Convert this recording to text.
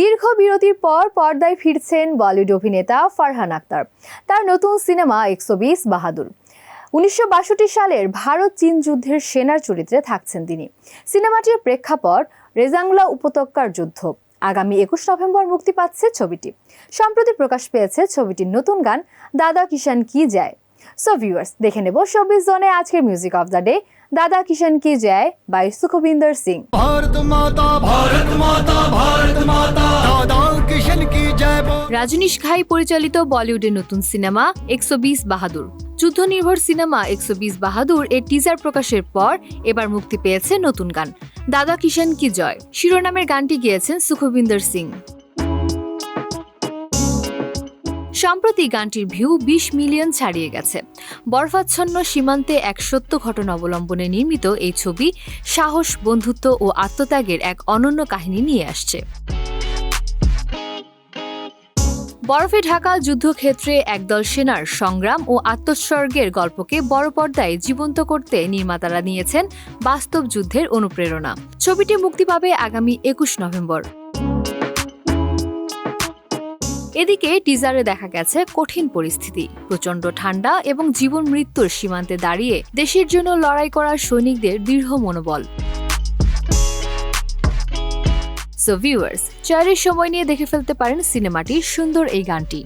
দীর্ঘ বিরতির পর পর্দায় ফিরছেন বলিউড অভিনেতা ফারহান আক্তার। তার নতুন সিনেমা একশো বিশ বাহাদুর। উনিশশো বাষট্টি সালের ভারত চীন যুদ্ধের সেনার চরিত্রে থাকছেন তিনি। সিনেমাটির প্রেক্ষাপট রেজাংলা উপত্যকার যুদ্ধ। আগামী একুশ নভেম্বর মুক্তি পাচ্ছে ছবিটি। সম্প্রতি প্রকাশ পেয়েছে ছবিটির নতুন গান দাদা কিষান কি যায়। সো ভিউয়ার্স দেখে নেব চব্বিশ জনে আজকের মিউজিক অফ দ্য ডে দাদা কিষান কি যায় বাই সুখবিন্দর সিং। ভারত মাতা ভারত মাতা রাজনীশ ঘাই পরিচালিত বলিউডের নতুন সিনেমা একশো বিশ বাহাদুর। যুদ্ধ নির্ভর সিনেমা একশো বিশ বাহাদুর এর টিজার প্রকাশের পর এবার মুক্তি পেয়েছে নতুন গান, দাদা কিষান কি জয়। শিরোনামের গানটি গিয়েছেন সুখবিন্দর সিং। সম্প্রতি গানটির ভিউ বিশ মিলিয়ন ছাড়িয়ে গেছে। বরফাচ্ছন্ন সীমান্তে এক সত্য ঘটনা অবলম্বনে নির্মিত এই ছবি সাহস, বন্ধুত্ব ও আত্মত্যাগের এক অনন্য কাহিনী নিয়ে আসছে। বরফে ঢাকা যুদ্ধক্ষেত্রে একদল সেনার সংগ্রাম ও আত্মোৎসর্গের গল্পকে বড় পর্দায় জীবন্ত করতে নির্মাতারা নিয়েছেন বাস্তব যুদ্ধের অনুপ্রেরণা। ছবিটি মুক্তি পাবে আগামী একুশ নভেম্বর। এদিকে টিজারে দেখা গেছে কঠিন পরিস্থিতি। প্রচণ্ড ঠান্ডা এবং জীবন মৃত্যুর সীমান্তে দাঁড়িয়ে দেশের জন্য লড়াই করা সৈনিকদের দৃঢ় মনোবল। সো ভিউয়ার্স চারের সময় নিয়ে দেখে ফেলতে পারেন সিনেমাটির সুন্দর এই গানটি।